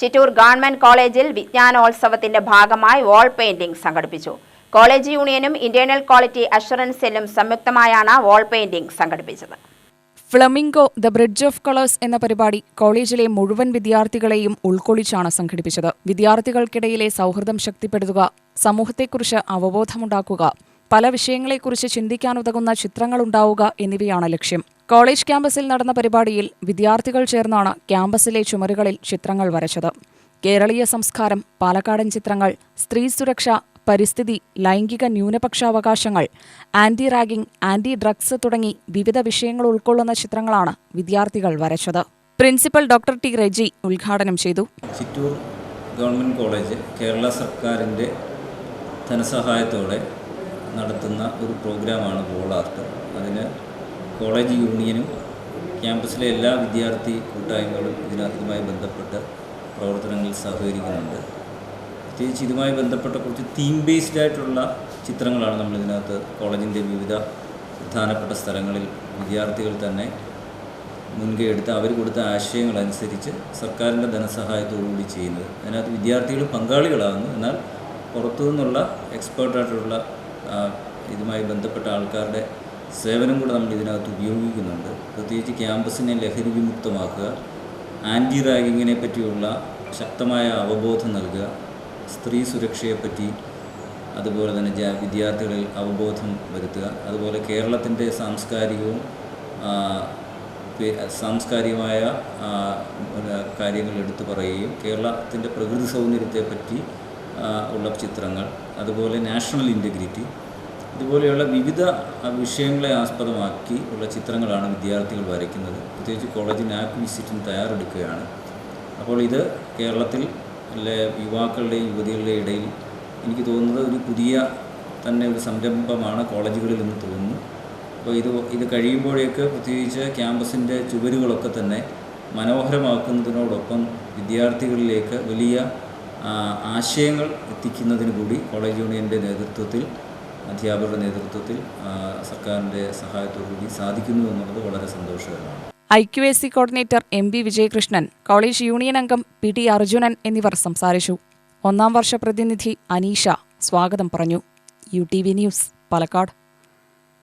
Chittur government കോളേജിൽ വിജ്ഞാനോത്സവത്തിന്റെ ഭാഗമായി വാൾ പെയിന്റിംഗ് സംഘടിപ്പിച്ചു. കോളേജ് യൂണിയനും ഇന്റേണൽ ക്വാളിറ്റി അഷുറൻസ് സെല്ലും സംയുക്തമായാണ് വാൾ പെയിന്റിംഗ് സംഘടിപ്പിച്ചത്. Flamingo the bridge of colours എന്ന പരിപാടി കോളേജിലെ മുഴുവൻ വിദ്യാർത്ഥികളെയും ഉൾക്കൊള്ളിച്ചാണ് സംഘടിപ്പിച്ചത്. വിദ്യാർത്ഥികൾക്കിടയിലെ സൗഹൃദം ശക്തിപ്പെടുത്തുക സമൂഹത്തെക്കുറിച്ച് അവബോധമുണ്ടാക്കുക പല വിഷയങ്ങളെക്കുറിച്ച് ചിന്തിക്കാനുതകുന്ന ചിത്രങ്ങളുണ്ടാവുക എന്നിവയാണ് ലക്ഷ്യം. കോളേജ് ക്യാമ്പസിൽ നടന്ന പരിപാടിയിൽ വിദ്യാർത്ഥികൾ ചേർന്നാണ് ക്യാമ്പസിലെ ചുമരുകളിൽ ചിത്രങ്ങൾ വരച്ചത്. കേരളീയ സംസ്കാരം പാലക്കാടൻ ചിത്രങ്ങൾ സ്ത്രീ സുരക്ഷ പരിസ്ഥിതി ലൈംഗിക ന്യൂനപക്ഷാവകാശങ്ങൾ ആന്റി റാഗിംഗ് ആന്റി ഡ്രഗ്സ് തുടങ്ങി വിവിധ വിഷയങ്ങൾ ഉൾക്കൊള്ളുന്ന ചിത്രങ്ങളാണ് വിദ്യാർത്ഥികൾ വരച്ചത്. പ്രിൻസിപ്പൽ ഡോക്ടർ ടി റെജി ഉദ്ഘാടനം ചെയ്തു. ചിറ്റൂർ ഗവൺമെന്റ് കോളേജ് കേരള സർക്കാരിന്റെ ധനസഹായത്തോടെ നടത്തുന്ന ഒരു പ്രോഗ്രാമാണ് ബോൾ ആർട്ട്. അതിന് കോളേജ് യൂണിയനും ക്യാമ്പസിലെ എല്ലാ വിദ്യാർത്ഥി കൂട്ടായ്മകളും ഇതിനകത്തുമായി ബന്ധപ്പെട്ട് പ്രവർത്തനങ്ങളിൽ സഹകരിക്കുന്നുണ്ട്. പ്രത്യേകിച്ച് ഇതുമായി ബന്ധപ്പെട്ട കുറച്ച് തീം ബേസ്ഡ് ആയിട്ടുള്ള ചിത്രങ്ങളാണ് നമ്മൾ ഇതിനകത്ത് കോളേജിന്റെ വിവിധ പ്രധാനപ്പെട്ട സ്ഥലങ്ങളിൽ വിദ്യാർത്ഥികൾ തന്നെ മുൻകൈ എടുത്ത് അവർ കൊടുത്ത ആശയങ്ങളനുസരിച്ച് സർക്കാരിന്റെ ധനസഹായത്തോടുകൂടി ചെയ്യുന്നത്. അതിനകത്ത് വിദ്യാർത്ഥികൾ പങ്കാളികളാകുന്നു. എന്നാൽ പുറത്തു നിന്നുള്ള എക്സ്പേർട്ടായിട്ടുള്ള ഇതുമായി ബന്ധപ്പെട്ട ആൾക്കാരുടെ സേവനം കൂടെ നമ്മൾ ഇതിനകത്ത് ഉപയോഗിക്കുന്നുണ്ട്. പ്രത്യേകിച്ച് ക്യാമ്പസിനെ ലഹരി വിമുക്തമാക്കുക ആന്റി റാഗിങ്ങിനെ പറ്റിയുള്ള ശക്തമായ അവബോധം നൽകുക സ്ത്രീ സുരക്ഷയെപ്പറ്റി അതുപോലെ തന്നെ വിദ്യാർത്ഥികളിൽ അവബോധം വരുത്തുക അതുപോലെ കേരളത്തിന്റെ സാംസ്കാരികവും സാംസ്കാരികമായ കാര്യങ്ങൾ എടുത്തു പറയുകയും കേരളത്തിന്റെ പ്രകൃതി സൗന്ദര്യത്തെപ്പറ്റി ഉള്ള ചിത്രങ്ങൾ അതുപോലെ നാഷണൽ ഇന്റഗ്രിറ്റി ഇതുപോലെയുള്ള വിവിധ വിഷയങ്ങളെ ആസ്പദമാക്കി ഉള്ള ചിത്രങ്ങളാണ് വിദ്യാർത്ഥികൾ വരയ്ക്കുന്നത്. പ്രത്യേകിച്ച് കോളേജ് നാപ്പ് വിസിറ്റിന് തയ്യാറെടുക്കുകയാണ്. അപ്പോൾ ഇത് കേരളത്തിൽ അല്ലെ യുവാക്കളുടെയും യുവതികളുടെയും ഇടയിൽ എനിക്ക് തോന്നുന്നത് ഒരു പുതിയ തന്നെ ഒരു സംരംഭമാണ് കോളേജുകളിൽ നിന്ന് തോന്നുന്നു. അപ്പോൾ ഇത് ഇത് കഴിയുമ്പോഴേക്ക് പ്രത്യേകിച്ച് ക്യാമ്പസിന്റെ ചുവരുകളൊക്കെ തന്നെ മനോഹരമാക്കുന്നതിനോടൊപ്പം വിദ്യാർത്ഥികളിലേക്ക് വലിയ ആശയങ്ങൾ എത്തിക്കുന്നതിന് കൂടി കോളേജ് യൂണിയന്റെ നേതൃത്വത്തിൽ അധ്യാപകരുടെ നേതൃത്വത്തിൽ സർക്കാരിന്റെ സഹായത്തോടുകൂടി സാധിക്കുന്നു എന്നുള്ളത് വളരെ സന്തോഷകരമാണ്. I Q S C coordinator M B Vijayakrishnan college union അംഗം പി ടി അർജുനൻ എന്നിവർ സംസാരിച്ചു. ഒന്നാം വർഷ പ്രതിനിധി അനീഷ സ്വാഗതം പറഞ്ഞു. U T V news Palakkad.